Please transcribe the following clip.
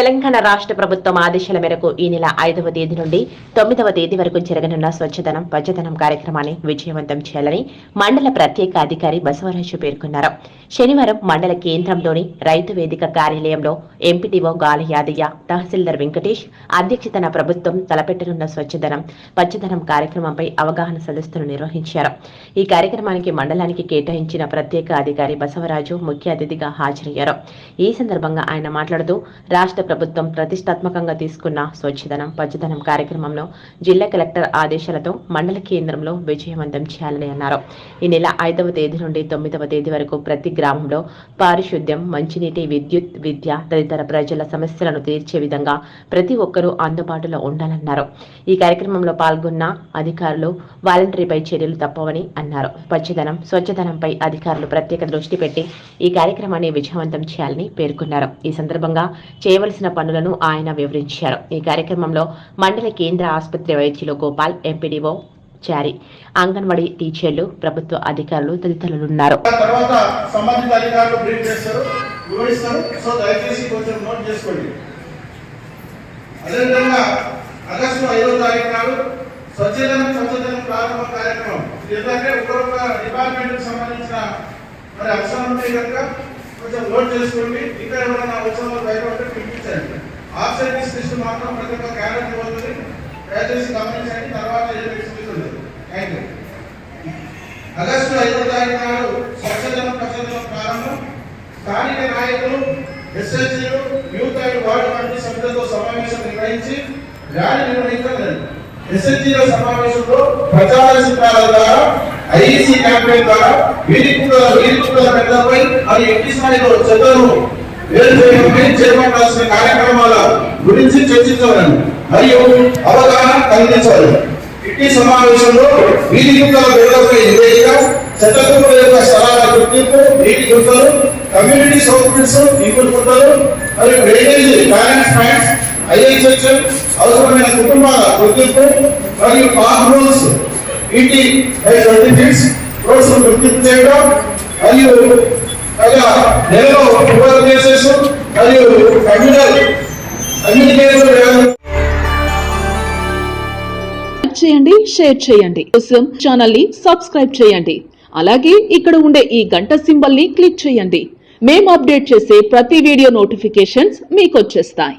తెలంగాణ రాష్ట్ర ప్రభుత్వం ఆదేశాల మేరకు ఈ నెల ఐదవ తేదీ నుండి తొమ్మిదవ తేదీ వరకు జరగనున్న స్వచ్ఛదనం పచ్చదనం కార్యక్రమాన్ని విజయవంతం చేయాలని మండల ప్రత్యేక అధికారి బసవరాజు పేర్కొన్నారు. శనివారం మండల కేంద్రంలోని రైతు వేదిక కార్యాలయంలో ఎంపీటీఓ గాలి యాదయ్య తహసీల్దార్ వెంకటేష్ అధ్యక్షతన ప్రభుత్వం తలపెట్టనున్న స్వచ్ఛదనం పచ్చదనం కార్యక్రమంపై అవగాహన సదస్సును నిర్వహించారు. ఈ కార్యక్రమానికి మండలానికి కేటాయించిన ప్రత్యేక అధికారి బసవరాజు ముఖ్య అతిథిగా హాజరయ్యారు. ఈ సందర్భంగా ఆయన మాట్లాడుతూ రాష్ట్ర ప్రభుత్వం ప్రతిష్టాత్మకంగా తీసుకున్న స్వచ్ఛదనం పచ్చదనం కార్యక్రమంలో జిల్లా కలెక్టర్ ఆదేశాలతో మండల కేంద్రంలో విజయవంతం చేయాలని అన్నారు. ఈ నెల ఐదవ తేదీ నుండి తొమ్మిదవ తేదీ వరకు ప్రతి గ్రామంలో పారిశుద్ధ్యం మంచినీటి విద్యుత్ విద్య తదితర ప్రజల సమస్యలను తీర్చే విధంగా ప్రతి ఒక్కరూ అందుబాటులో ఉండాలన్నారు. ఈ కార్యక్రమంలో పాల్గొన్న అధికారులు వాలంటరీపై చర్యలు తప్పవని అన్నారు. పచ్చదనం స్వచ్ఛదనంపై అధికారులు ప్రత్యేక దృష్టి పెట్టి ఈ కార్యక్రమాన్ని విజయవంతం చేయాలని పేర్కొన్నారు. ఈ సందర్భంగా చేయవలసిన పనులను ఆయన వివరించారు. ఈ కార్యక్రమంలో మండల కేంద్ర ఆసుపత్రి వైద్యులు గోపాల్ ఎంపీడీఓ చారి అంగన్వాడీ టీచర్లు ప్రభుత్వ అధికారులు తదితరులు ఉన్నారు తర్వాత సంబంధిత అధికారులు బ్రీఫ్ చేస్తారు వివరిస్తారు. సో దయచేసి కొంచెం నోట్ చేసుకోండి. అదేవిధంగా ఆగస్టు ఐదో తారీఖు నాడు స్వచ్ఛదనం స్వచ్ఛదనం ప్రారంభ కార్యక్రమం. ఒక్కొక్క సంబంధించిన మరి అవసరం ఉంటే కనుక కొంచెం నోట్ చేసుకోండి. ఇంకా ఎవరైనా అవసరం బయట ఉంటే పిలిపించండి. ఆఫ్సైడ్ లిస్ట్ మాత్రం ప్రతి ఒక్క క్యారెట్ ఇవ్వాలని దయచేసి గమనించండి తర్వాత ఏం డిస్కషన్ థ్యాంక్ యూ ఆగస్టు ఐదో తారీఖు నాడు స్వచ్ఛదనం పచ్చదనం ప్రారంభం. స్థానిక నాయకులు ఎస్ఎస్సీలు యూత్ అండ్ వార్డు కమిటీ సభ్యులతో సమావేశం నిర్వహించి ర్యాలీ నిర్వహించలేదు ఎస్ఎస్సీల సమావేశంలో ప్రచార చిత్రాల ద్వారా క్యాంపెయిన్ ద్వారా వీధి కుక్కల పెద్దపై మరియు ఇంటి స్థాయిలో చెత్తను వేరు చేయడంపై చేపట్టాల్సిన కార్యక్రమాల గురించి చర్చించాలని మరియు అవగాహన కలిగించాలి. ఇట్టి సమావేశంలో వీధి కుక్కల విడుదలపై నివేదిక చెత్త కుక్కల యొక్క స్థలాల గుర్తింపు నీటి గుంతలు కమ్యూనిటీ సౌకర్యస్ ఇంకుడు గుంతలు మరియు డ్రైనేజ్ బ్యాలెన్స్ పాయింట్స్ ఐహెచ్హెచ్ అవసరమైన కుటుంబాల గుర్తింపు మరియు పార్క్ రూల్స్ ఇంటి ట్వంటీ ఫిక్స్ రోడ్స్ గుర్తింపు చేయడం మరియు అలాగా నెలలో ట్వెల్వ్ కేసెస్ మరియు కమ్యూనల్ కమ్యూనికేషన్ చేయండి షేర్ చేయండి. కోసం ఛానల్ని సబ్స్క్రైబ్ చేయండి. అలాగే ఇక్కడ ఉండే ఈ గంట సింబల్ని క్లిక్ చేయండి. మేము అప్డేట్ చేసే ప్రతి వీడియో నోటిఫికేషన్స్ మీకు వచ్చేస్తాయి.